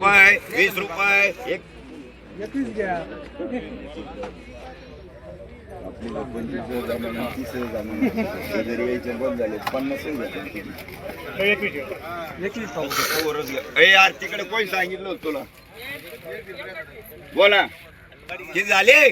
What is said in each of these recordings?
रुपये वीस रुपये. एक. ए यार तिकडे कोणी सांगितलं होतं तुला? बोला. किती झाले?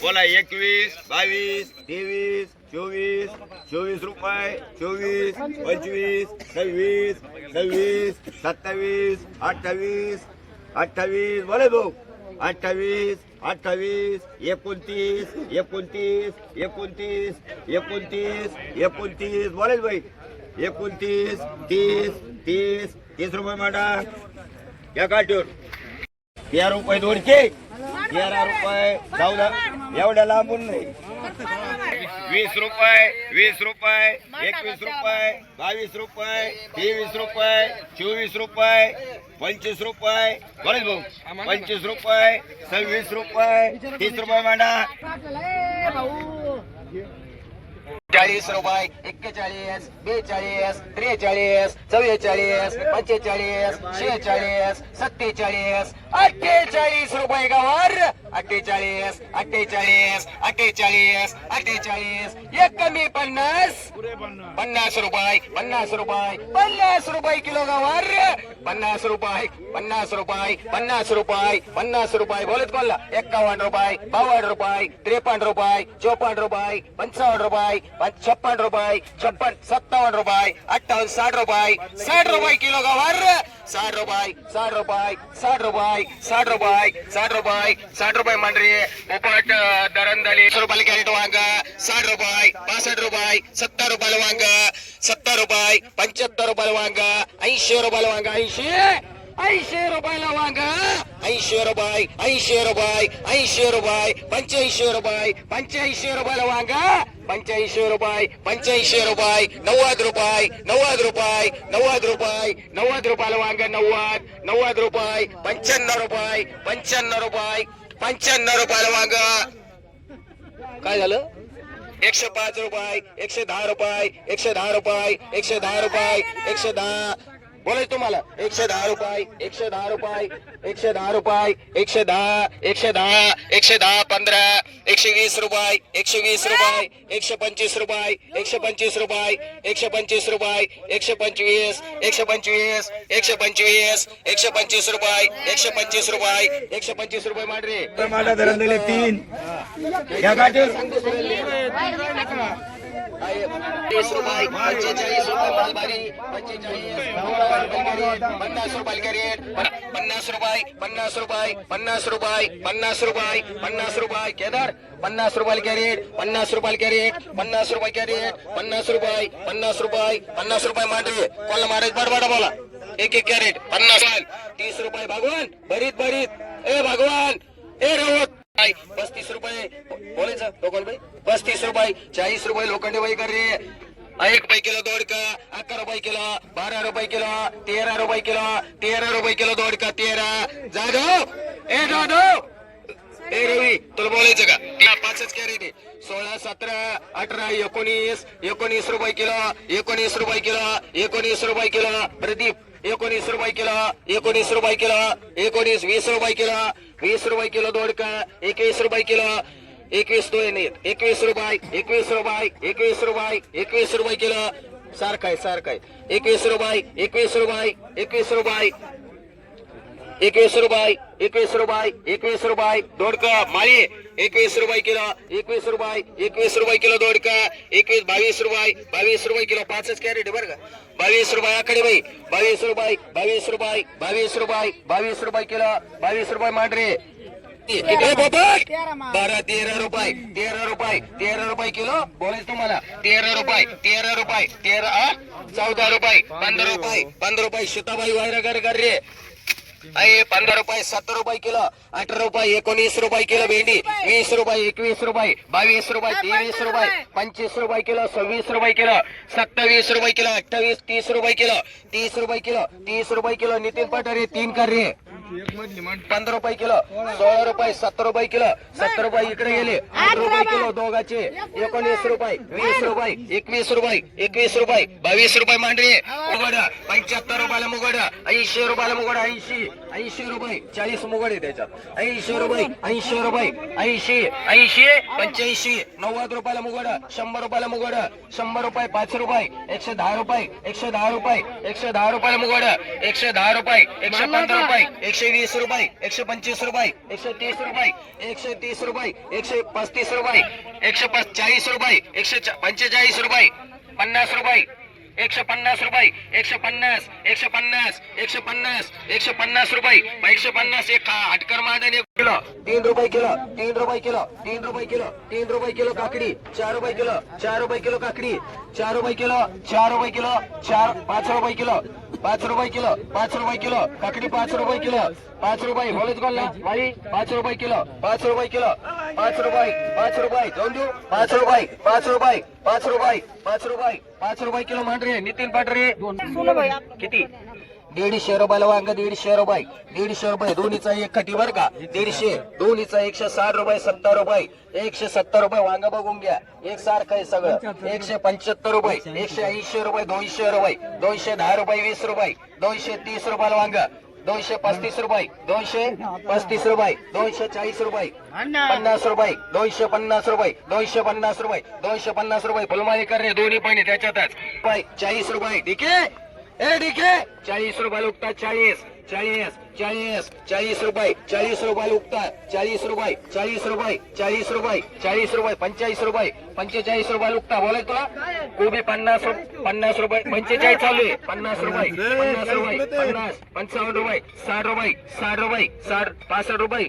बोला एकवीस बावीस तेवीस चोवीस चोवीस रुपये चोवीस पंचवीस सव्वीस सव्वीस सत्तावीस अठ्ठावीस अठ्ठावीस. बोले भाऊ. अठ्ठावीस अठ्ठावीस एकोणतीस एकोणतीस एकोणतीस एकोणतीस एकोणतीस. बोलेच भाई. एकोणतीस तीस तीस. तीस रुपये मांडा. या काठीवर तेरा रुपये दोनशे. तेरा रुपये. चौदा एवढ्या लांबून नाही. वीस रुपये वीस रुपये एकवीस रुपये बावीस रुपये तेवीस रुपये चोवीस रुपये पंचवीस रुपये. बरेच भाऊ पंचवीस रुपये सव्वीस रुपये तीस रुपये मांडा. चाळीस रुपये एक्केचाळीस बेचाळीस त्रेचाळीस चव्वेचाळीस पंचेचाळीस शेहेचाळीस सत्तेचाळीस अठ्ठेचाळीस रुपये गावार अठ्ठेचाळीस अठ्ठेचाळीस अठ्ठेचाळीस अठ्ठेचाळीस एक कमी पन्नास। पन्नास। रुपये पन्नास रुपये पन्नास रुपये किलो गावार पन्नास रुपये पन्नास रुपये पन्नास रुपये पन्नास रुपये बोलत कोणला एक्कावन्न रुपये बावन्न रुपये त्रेपन्न रुपये चोपन्न रुपये पंचावन्न रुपये पं- छप्पन्न रुपये छप्पन सत्तावन्न रुपये अठ्ठावन्न साठ रुपये साठ रुपये किलो गावार साठ रुपये साठ रुपये साठ रुपये साठ रुपये साठ रुपये साठ रुपये मांडरी पोपट दरंदली रुपयाला कॅरेट वांग। साठ रुपये पासष्ट रुपये सत्तर रुपयाला वांग। सत्तर रुपये पंच्याहत्तर रुपयाला वांग। ऐंशी रुपयाला वांग ऐंशी ऐंशी रुपयाला वांग। ऐंशी रुपये ऐंशी रुपये ऐंशी रुपये पंच्याऐंशी रुपये पंच्याऐंशी रुपयाला वांग। पंच्याऐंशी रुपये पंच्याऐंशी रुपये नव्वद रुपये नव्वद रुपये नव्वद रुपये नव्वद रुपयाला वांग नव्वद नव्वद रुपये पंच्याण्णव रुपये पंच्याण्णव रुपये पंच्याण्णव रुपयाला वांग. काय झालं? एकशे पाच रुपये एकशे दहा रुपये एकशे दहा रुपये एकशे दहा रुपये एकशे दहा बोलायचं तुम्हाला एकशे दहा रुपये एकशे दहा रुपये एकशे दहा रुपये एकशे दहा एकशे दहा एकशे दहा पंधरा एकशे वीस रुपये एकशे वीस रुपये एकशे पंचवीस रुपये एकशे पंचवीस रुपये एकशे पंचवीस रुपये एकशे पंचवीस एकशे पंचवीस एकशे पंचवीस एकशे पंचवीस रुपये एकशे पंचवीस रुपये एकशे पंचवीस रुपये मांडरे मांडा धरण दिले तीन तीस रुपये पंचेचाळीस रुपये मालबारी पंचेचाळीस पन्नास रुपये कॅरेट पन्नास रुपये पन्नास रुपये पन्नास रुपये पन्नास रुपये पन्नास रुपये केदार पन्नास रुपये कॅरेट पन्नास रुपये कॅरेट पन्नास रुपये कॅरेट पन्नास रुपये पन्नास रुपये पन्नास रुपये मांडवे कोणाला मारायचं बडबडा बोला एक एक कॅरेट पन्नास तीस रुपये भगवान भरीत भरीत ए भगवान ए रवत पस्तीस रुपये. बोलायचं लोकल भाई पस्तीस रुपये चाळीस रुपये लोखंडी बाई कर रे एक रुपये किलो दोडका अकरा रुपये किलो बारा रुपये किलो तेरा रुपये किलो तेरा रुपये किलो दोडका तेरा. जाधव ए जाधव. ए रवी तुला बोलायचं का? त्या पाचच कॅरेट आहे सोळा सतरा अठरा एकोणीस एकोणीस रुपये किलो एकोणीस रुपये किलो एकोणीस रुपये किलो. प्रदीप एकोणीस रुपये किलो एकोणीस रुपये किलो एकोणीस वीस रुपये किलो वीस रुपये किलो दोडका एकवीस रुपये किलो एकवीस दोन एकवीस रुपये एकवीस रुपये एकवीस रुपये एकवीस रुपये किलो. सारखं आहे सारखं आहे. एकवीस रुपये एकवीस रुपये एकवीस रुपये एकवीस रुपये एकवीस रुपये एकवीस रुपये दोडका माळी एकवीस रुपये किलो एकवीस रुपये एकवीस रुपये किलो दोडका एकवीस बावीस रुपये बावीस रुपये किलो पाचच कॅरेट बरं का? बावीस रुपये आकडे बाई बावीस रुपये बावीस रुपये बावीस रुपये बावीस रुपये किलो बावीस रुपये मांडरे ए बारा तेरा रुपये तेरा रुपये तेरा रुपये किलो बोलायच तुम्हाला. तेरा रुपये तेरा रुपये तेरा चौदा रुपये पंधरा रुपये पंधरा रुपये सीताबाई वायरा कर रे. पंधरा रुपये सत्तर रुपये किलो अठरा रुपये एकोणीस रुपये किलो भेंडी वीस रुपये एकवीस रुपये बावीस रुपये तेवीस रुपये पंचवीस रुपये किलो सव्वीस रुपये किलो सत्तावीस रुपये किलो अठ्ठावीस तीस रुपये किलो तीस रुपये किलो तीस रुपये किलो नितीन पठारे तीन कर. रे पंधरा रुपये किलो सोळा रुपये सत्तर रुपये किलो. सत्तर रुपये इकडे गेले. आठ रुपये किलो दोघाचे. एकोणीस रुपये वीस रुपये एकवीस रुपये एकवीस रुपये बावीस रुपये मांडरे मुगड पंच्याहत्तर रुपयाला मुगड ऐंशी रुपयाला मुगड ऐंशी. ऐंशी रुपये. चाळीस मुगड आहे त्याच्यात. ऐंशी रुपये ऐंशी रुपये ऐंशी ऐंशी पंच्याऐंशी नव्वद रुपयाला मुगड शंभर रुपयाला मुगड शंभर रुपये पाच रुपये एकशे दहा रुपये एकशे दहा रुपये एकशे दहा रुपयाला मुगड एकशे दहा रुपये एकशे पंधरा रुपये एकशे वीस रुपये एकशे पंचवीस रुपये एकशे तीस रुपये एकशे तीस रुपये एकशे पस्तीस रुपये एकशे चाळीस रुपये एकशे पंचेचाळीस रुपये पन्नास रुपये. एकशे पन्नास रुपये एकशे पन्नास एकशे पन्नास एकशे पन्नास एकशे पन्नास रुपये एकशे पन्नास एक हटकर मादन एक किलो तीन रुपये किलो तीन रुपये किलो तीन रुपये किलो तीन रुपये किलो काकडी चार रुपये किलो चार रुपये किलो काकडी चार रुपये किलो चार रुपये किलो चार पाच रुपये किलो पाच रुपये किलो पाच रुपये किलो काकडी पाच रुपये किलो पाच रुपये बोलत कोण ना पाच रुपये किलो पाच रुपये किलो पाच रुपये पाच रुपये दोन देऊ पाच रुपये पाच रुपये पाच रुपये पाच रुपये पाच रुपये किलो मांडरे नितीन पाटरे किती? दीडशे रुपयाला वांग दीडशे रुपये. दीडशे रुपये दोन्हीचा एक खटी बर का? दीडशे. दोन्हीचा एकशे साठ रुपये सत्तर रुपये. एकशे सत्तर रुपये वांग बघून घ्या. एक सारखं आहे सगळं. एकशे पंच्याहत्तर रुपये एकशे ऐंशी रुपये दोनशे रुपये दोनशे दहा रुपये वीस रुपये दोनशे तीस रुपयाला वांग. दोनशे पस्तीस रुपये दोनशे पस्तीस रुपये दोनशे चाळीस रुपये पन्नास रुपये दोनशे पन्नास रुपये दोनशे पन्नास रुपये दोनशे पन्नास रुपये. फुलमारी करणे दोन्ही पण त्याच्यातच. चाळीस रुपये. ठीक आहे ए ठीक आहे चाळीस रुपये लुकतात चाळीस चाळीस. चाळीस चाळीस रुपये चाळीस रुपये लुकतात चाळीस रुपये चाळीस रुपये चाळीस रुपये चाळीस रुपये पंचेचाळीस रुपये पंचेचाळीस रुपये लुकता बोलाय तुला? कोबी पन्नास रुपये पन्नास रुपये पंचेचाळीस चालू आहे. पन्नास रुपये पन्नास रुपये पन्नास पंचावन्न रुपये साठ रुपये साठ रुपये साठ पासष्ट रुपये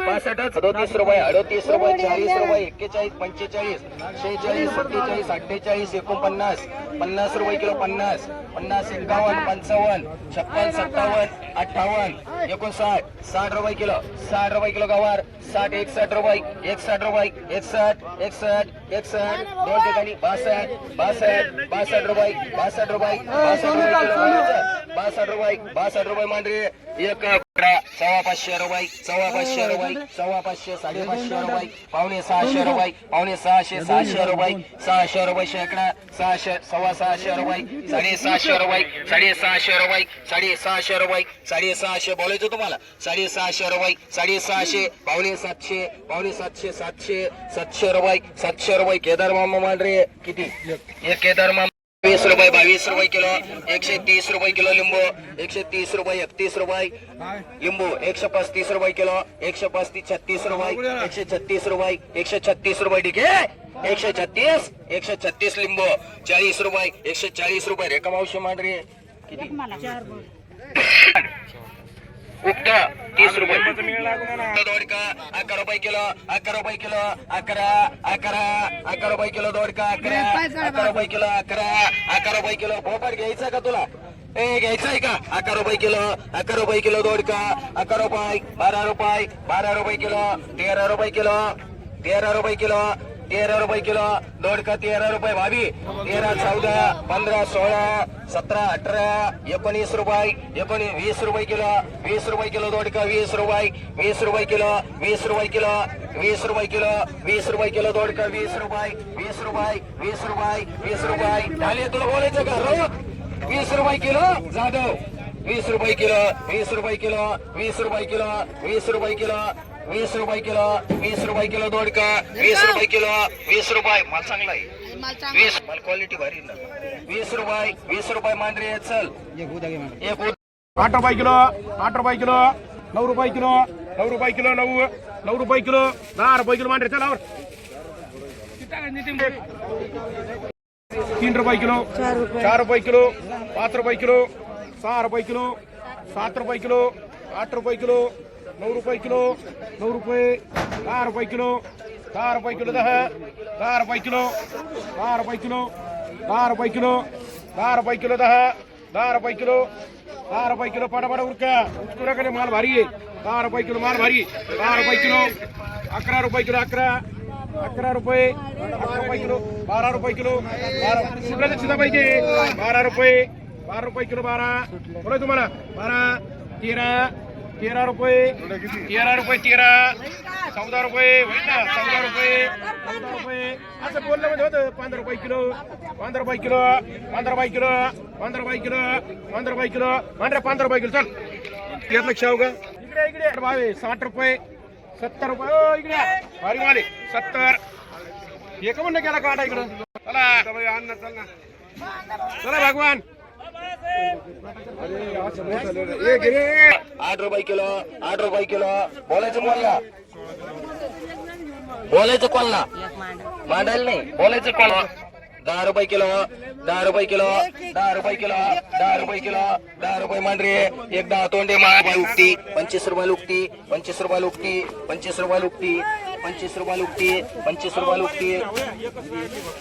पासष्टच अडोतीस रुपये अडोतीस रुपये चाळीस रुपये एक्केचाळीस पंचेचाळीस शेहेचाळीस सत्तेचाळीस अठ्ठेचाळीस एकोणपन्नास पन्नास रुपये किलो पन्नास पन्नास एकावन्न पंचावन्न छप्पन सत्तावन्न अठ्ठावन्न एकोणसाठ साठ रुपये किलो साठ रुपये किलो गवार साठ एकसठ रुपये एकसठ रुपये एकसठ एकसठ एकसठ दोन ठिकाणी बासष्ट बासष्ट बासष्ट रुपये बासष्ट रुपये बासष्ट रुपये किलो बासष्ट रुपये बासष्ट रुपये मांडरे एक सव्वा पाचशे रुपये सव्वा पाचशे रुपये सव्वा पाचशे साडेपाचशे रुपये पावणे सहाशे रुपये पावणे सहाशे सहाशे रुपये सहाशे रुपये शेकडा सहाशे सव्वा सहाशे रुपये साडेसहाशे रुपये साडेसहाशे रुपये साडेसहाशे रुपये साडेसहाशे बोलायचं तुम्हाला? साडेसहाशे रुपये साडेसहाशे पावणे सातशे पावणे सातशे सातशे सातशे रुपये सातशे रुपये केदार मामा मांडरे किती? एक केदार मामा वीस रुपये बावीस रुपये किलो एकशे तीस रुपये किलो लिंबू एकशे तीस रुपये एकतीस रुपये लिंबू एकशे पस्तीस रुपये किलो एकशे पस्तीस छत्तीस रुपये एकशे छत्तीस रुपये एकशे छत्तीस रुपये ठीक आहे? एकशे छत्तीस एकशे छत्तीस लिंबू चाळीस रुपये एकशे चाळीस रुपये. रेखा मावशी मांडरे किती? उक्त तीस रुपये. दोडका अकरा रुपये किलो अकरा रुपये किलो अकरा अकरा अकरा रुपये किलो दोडका अकरा अकरा रुपये किलो अकरा अकरा रुपये किलो. पोपट घ्यायचा का तुला? ए घ्यायचं आहे का? अकरा रुपये किलो अकरा रुपये किलो दोडका अकरा रुपये बारा रुपये बारा रुपये किलो तेरा रुपये किलो तेरा रुपये किलो तेरा रुपये किलो दोडका तेरा रुपये भावी तेरा चौदा पंधरा सोळा सतरा अठरा एकोणीस रुपये एकोणी वीस रुपये किलो वीस रुपये किलो दोडका वीस रुपये वीस रुपये किलो वीस रुपये किलो वीस रुपये किलो वीस रुपये किलो दोडका वीस रुपये वीस रुपये वीस रुपये वीस रुपये झाले तुला बोलायचं का वीस रुपये किलो जाधव वीस रुपये किलो वीस रुपये किलो वीस रुपये किलो वीस रुपये किलो वीस रुपये किलो वीस रुपये किलो दोडका वीस रुपये किलो वीस रुपये माल चांगला आहे वीस माल क्वालिटी भारी आहे ना वीस रुपये वीस रुपये मांडरे चल एक उद- आठ रुपये किलो आठ रुपये किलो नऊ रुपये किलो नऊ रुपये किलो नऊ नऊ रुपये किलो दहा रुपये किलो मांडरे चला तीन रुपये किलो चार रुपये किलो पाच रुपये किलो सहा रुपये किलो सात रुपये किलो आठ रुपये किलो नऊ रुपये किलो नऊ रुपये दहा रुपये किलो दहा रुपये किलो दहा दहा रुपये किलो दहा रुपये किलो दहा रुपये किलो दहा रुपये किलो दहा दहा रुपये किलो दहा रुपये किलो पटापट उरका उचकुराकडे माल भारी आहे दहा रुपये किलो माल भारी दहा रुपये किलो अकरा रुपये किलो अकरा अकरा रुपये अकरा रुपये किलो बारा रुपये किलो बारा सुटायचं सुद्धा पाहिजे बारा रुपये बारा रुपये किलो बारा बोला तुम्हाला बारा तेरा तेरा रुपये तेरा रुपये तेरा चौदा रुपये होईल ना चौदा रुपये चौदा रुपये. असं बोललं म्हणजे होतं पंधरा रुपये किलो पंधरा रुपये किलो पंधरा रुपये किलो पंधरा रुपये किलो पंधरा रुपये किलो म्हणजे पंधरा रुपये किलो. चल तेच लक्ष का? इकडे इकडे. भाव आहे साठ रुपये सत्तर रुपये. ओ इकडे. भारी माले सत्तर. एक म्हणणं केला काटा इकडं? चला. चल ना चला भगवान. आठ रुपये किलो आठ रुपये किलो. बोलायचं कोणला? बोलायचं कोणला? मांडायला नाही. बोलायचं कोणला? दहा रुपये किलो दहा रुपये किलो दहा रुपये किलो दहा रुपये किलो दहा रुपये मांडरे. एक दहा तोंडे मा उठती पंचवीस रुपये उक्ती पंचवीस रुपये उक्ती पंचवीस रुपये उक्ती पंचवीस रुपये उक्ती पंचवीस रुपये उक्ती.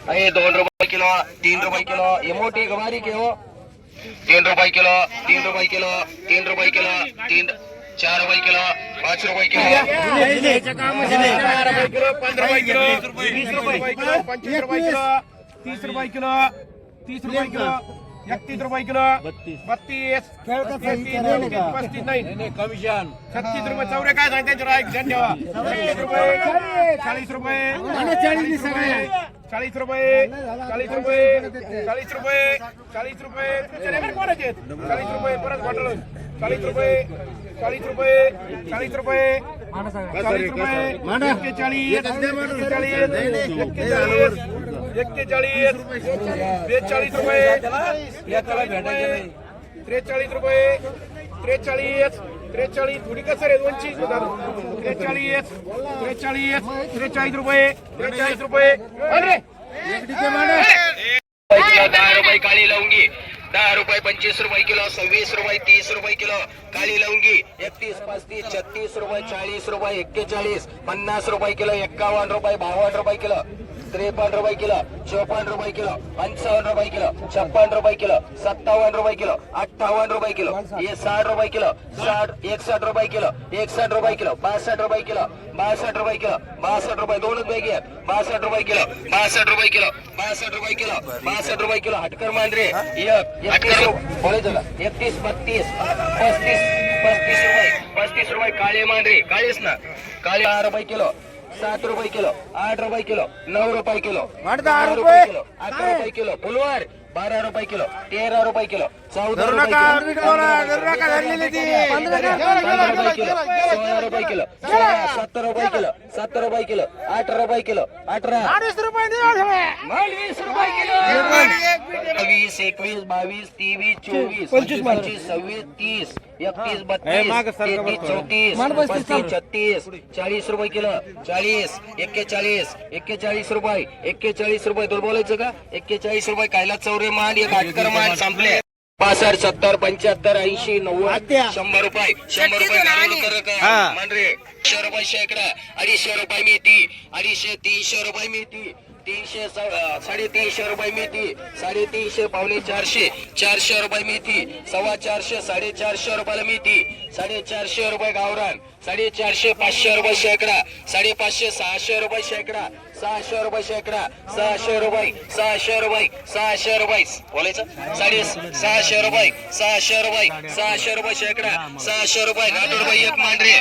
अरे दोन रुपये किलो तीन रुपये किलो. हे मोठी गवारी घेऊ तीन रुपये किलो तीन रुपये किलो तीन रुपये किलो तीन चार रुपये किलो पाच रुपये किलो चार रुपये किलो पंधरा रुपये किलो वीस रुपये किलो पंचवीस रुपये किलो तीस रुपये किलो तीस रुपये किलो एकतीस रुपये किलो बत्तीस पस्तीस नाही कमिशन छत्तीस रुपये चौरे काय सांगते ठेवा छत्तीस रुपये चाळीस रुपये चाळीस रुपये चाळीस रुपये चाळीस रुपये चाळीस रुपये. तुमचे रेकॉर्ड कोणाचे आहेत? चाळीस रुपये परत वाटलं चाळीस रुपये चाळीस रुपये चाळीस रुपये. चाळीस रुपये एक्केचाळीस एक्केचाळीस एक्केचाळीस एक्केचाळीस बेचाळीस रुपये. त्रेचाळीस रुपये त्रेचाळीस. त्रेचाळीस थोडी कसं रे दोनशे. त्रेचाळीस त्रेचाळीस त्रेचाळीस रुपये त्रेचाळीस रुपये. अरे दहा रुपये काळी लवंगी दहा रुपये पंचवीस रुपये किलो सव्वीस रुपये तीस रुपये किलो काळी लवंगी एकतीस पस्तीस छत्तीस रुपये चाळीस रुपये एक्केचाळीस पन्नास रुपये किलो एक्कावन्न रुपये बावन्न रुपये किलो. त्रेपन्न रुपये किलो चोपन्न रुपये किलो पंचावन्न रुपये किलो छप्पन रुपये किलो सत्तावन्न रुपये किलो अठ्ठावन्न रुपये किलो हे साठ रुपये किलो साठ एकसठ रुपये किलो एकसठ रुपये किलो बासष्ट रुपये किलो बासष्ट रुपये किलो बासष्ट रुपये दोनच पैकी आहेत बासष्ट रुपये किलो बासष्ट रुपये किलो बासष्ट रुपये किलो बासष्ट रुपये किलो हटकर मांजरे एक एकतीस रुपये एकतीस बत्तीस पस्तीस पस्तीस रुपये पस्तीस रुपये काळे मांजरे काळेच ना काळे दहा रुपये किलो सात रुपये किलो आठ रुपये किलो नऊ रुपये किलो दहा रुपये किलो अकरा रुपये किलो फुलवार बारा रुपये किलो तेरा रुपये किलो. रुपये किलो. पंधरा रुपये किलो. सोळा रुपये किलो. सत्तर रुपये किलो. सत्तर रुपये किलो. अठरा रुपये किलो. अठरा. वीस रुपये किलो. वीस एकवीस बावीस तेवीस चोवीस पंचवीस सव्वीस तीस एकतीस बत्तीस तेहतीस चौतीस पस्तीस छत्तीस चाळीस रुपये किलो. चाळीस एक्केचाळीस एक्केचाळीस रुपये. एक्केचाळीस रुपये तुला बोलायचं का? एक्केचाळीस रुपये कायला चौरे मान एक आटकर मान संपले. पासष्ट सत्तर पंच्याहत्तर ऐंशी नव्वद शंभर रुपये शंभर रुपये मांडरे शे रुपये शेकडा अडीचशे रुपये मेथी अडीचशे तीनशे रुपये मेथी तीनशे साडेतीनशे रुपये मेथी साडेतीनशे पावणे चारशे चारशे रुपये मेथी सव्वा चारशे साडेचारशे रुपयाला मेथी साडेचारशे रुपये गावरान साडेचारशे पाचशे रुपये शेकडा साडेपाचशे सहाशे रुपये शेकडा सहाशे रुपये शेकडा सहाशे रुपये सहाशे रुपये सहाशे रुपये. बोलायचं? साडे सहाशे रुपये सहाशे रुपये सहाशे रुपये शेकडा सहाशे रुपये. लाख रुपये एक मांडरे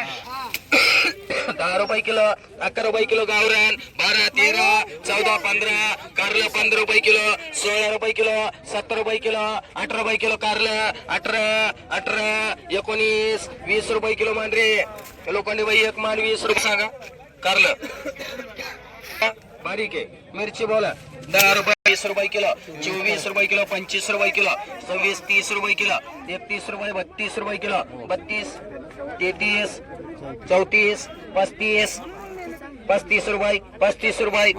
दहा रुपये किलो अकरा रुपये किलो गावरान बारा तेरा चौदा पंधरा कारलं पंधरा रुपये किलो सोळा रुपये किलो सत्तर रुपये किलो अठरा रुपये किलो कारलं अठरा अठरा एकोणीस वीस रुपये किलो मांडरे लोखंडी बाई एक मान वीस रुपये सांगा. कारलं. बारीक आहे. मिरची बोला. दहा रुपये वीस रुपये किलो. चोवीस रुपये किलो पंचवीस रुपये किलो. सव्वीस तीस रुपये किलो. एकतीस रुपये बत्तीस रुपये किलो. बत्तीस तेहतीस चौतीस पस्तीस पस्तीस रुपये पस्तीस रुपये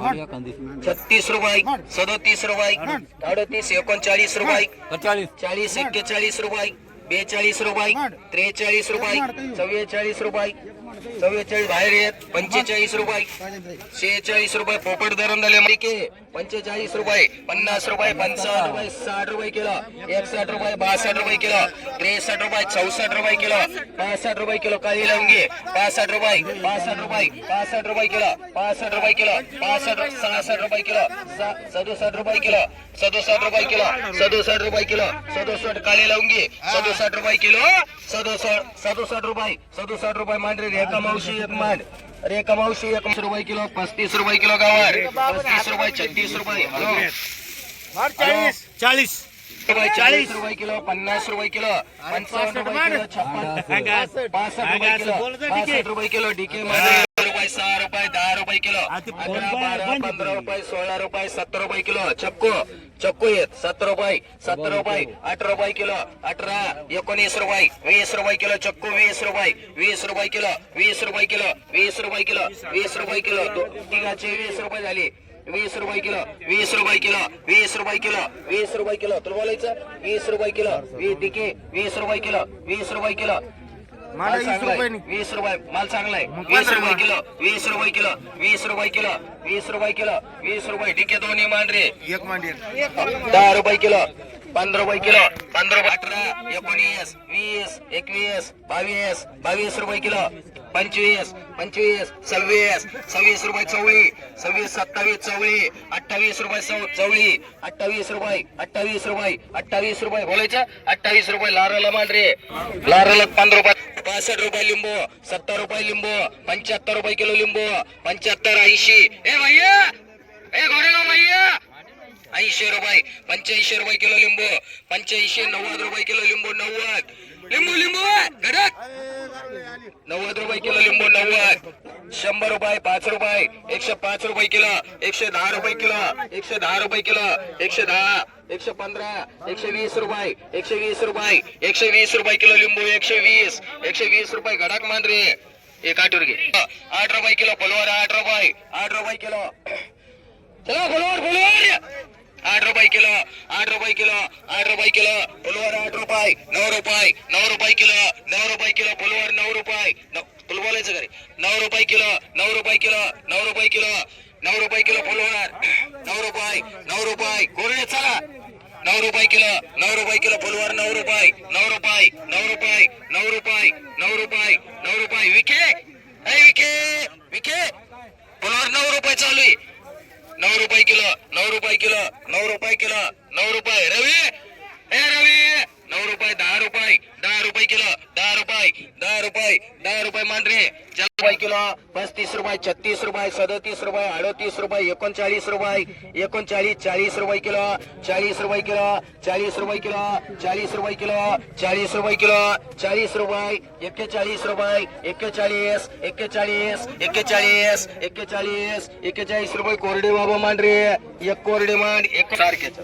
छत्तीस रुपये सदोतीस रुपये अडतीस एकोणचाळीस रुपये चाळीस एक्केचाळीस रुपये बेचाळीस रुपये त्रेचाळीस रुपये चव्वेचाळीस रुपये चव्वेचाळीस बाहेर येत पंचेचाळीस रुपये शेहेचाळीस रुपये पोपट धरून झाले मालिके पंचेचाळीस रुपये पन्नास रुपये पंचावन्न रुपये साठ रुपये किलो एकसठ रुपये बासष्ट रुपये किलो त्रेसष्ट रुपये चौसष्ट रुपये किलो पासष्ट रुपये किलो काही लवंगी पासष्ट रुपये पासष्ट रुपये पासष्ट रुपये किलो पासष्ट रुपये किलो पासष्ट सहासष्ट रुपये किलो सा- सदुसष्ट रुपये किलो सदुसष्ट रुपये किलो सदुसष्ट रुपये किलो सदुसष्ट काळी लवंगी सदुसष्ट रुपये किलो सदुसष्ट सदुसष्ट रुपये सदुसष्ट रुपये मांडरे एक मांड रेखा मावशी एक रुपये किलो पस्तीस रुपये किलो गावार पस्तीस रुपये छत्तीस रुपये. हॅलो. चाळीस चाळीस. रुपये चाळीस. रुपये किलो पन्नास रुपये किलो पंचावन्न रुपये किलो छप्पन. पासष्ट रुपये किलो. पासष्ट रुपये किलो डीके रुपये सहा रुपये दहा रुपये किलो. अकरा बारा पंधरा रुपये सोळा रुपये सत्तर रुपये किलो. चक्कू चक्कू येत सत्तर रुपये सत्तर रुपये अठरा रुपये किलो अठरा एकोणीस रुपये वीस रुपये किलो चक्कू वीस रुपये वीस रुपये किलो वीस रुपये किलो वीस रुपये किलो वीस रुपये किलो तिघाचे वीस रुपये झाले वीस रुपये किलो वीस रुपये किलो वीस रुपये किलो वीस रुपये किलो तुला बोलायचं वीस रुपये किलो वीस रुपये किलो वीस रुपये किलो माल चांगलाय वीस रुपये माल चांगलाय वीस रुपये किलो वीस रुपये किलो वीस रुपये किलो वीस रुपये किलो वीस रुपये. डिके दोन्ही मांडरे. एक मांडी दहा रुपये किलो पंधरा रुपये किलो पंधरा रुपये अठरा एकोणीस वीस एकवीस बावीस बावीस रुपये किलो. पंचवीस पंचवीस सव्वीस सव्वीस रुपये चवळी सव्वीस सत्तावीस चवळी अठ्ठावीस रुपये चव- चवळी अठ्ठावीस रुपये अठ्ठावीस रुपये अठ्ठावीस रुपये बोलायचं? अठ्ठावीस रुपये लाराला मांडरे लाराला पंधरा रुपये पासष्ट रुपये लिंबू सत्तर रुपये लिंबू पंच्याहत्तर रुपये किलो लिंबू पंच्याहत्तर ऐंशी. ए भैया ए गोरेगाव भैया. ऐंशी रुपये पंच्याऐंशी रुपये किलो लिंबू पंच्याऐंशी नव्वद रुपये किलो लिंबू नव्वद. लिंबू लिंबू घडक नव्वद रुपये किलो लिंबू नव्वद. शंभर रुपये पाच रुपये एकशे पाच रुपये किलो एकशे दहा रुपये किलो एकशे दहा रुपये किलो एकशे दहा एकशे पंधरा एकशे वीस रुपये एकशे वीस रुपये एकशे वीस रुपये किलो लिंबू एकशे वीस एकशे वीस रुपये घडक मांजरे. एक आठ रुपये आठ रुपये किलो फुलवार आठ रुपये आठ रुपये किलो. चला फुलवर फुलवर. आठ रुपये किलो आठ रुपये किलो आठ रुपये किलो फुलवर आठ रुपये नऊ रुपये नऊ रुपये किलो नऊ रुपये किलो फुलवर नऊ रुपये नऊ- तुला बोलायचं घरी नऊ रुपये किलो नऊ रुपये किलो नऊ रुपये किलो नऊ रुपये किलो फुलवर नऊ रुपये नऊ रुपये गोरडे चला. नऊ रुपये किलो नऊ रुपये किलो फुलवर नऊ रुपये नऊ रुपये नऊ रुपये नऊ रुपये नऊ रुपये नऊ रुपये. विके ए विके विके फुलवर नऊ रुपये चालू आहे. नऊ रुपये किलो नऊ रुपये किलो नऊ रुपये किलो नऊ रुपये. रवी हे रवी नऊ रुपये दहा रुपये दहा रुपये किलो दहा रुपये दहा रुपये दहा रुपये मांडरे रुपये किलो पस्तीस रुपये छत्तीस रुपये सदतीस रुपये अडतीस रुपये एकोणचाळीस रुपये एकोणचाळीस चाळीस रुपये किलो चाळीस रुपये किलो चाळीस रुपये किलो चाळीस रुपये किलो चाळीस रुपये किलो चाळीस रुपये एक्केचाळीस रुपये एक्केचाळीस एक्केचाळीस एक्केचाळीस एक्केचाळीस एक्केचाळीस रुपये कोरडे बाबा मांडरे एक कोरडे मांड एक सारखेच.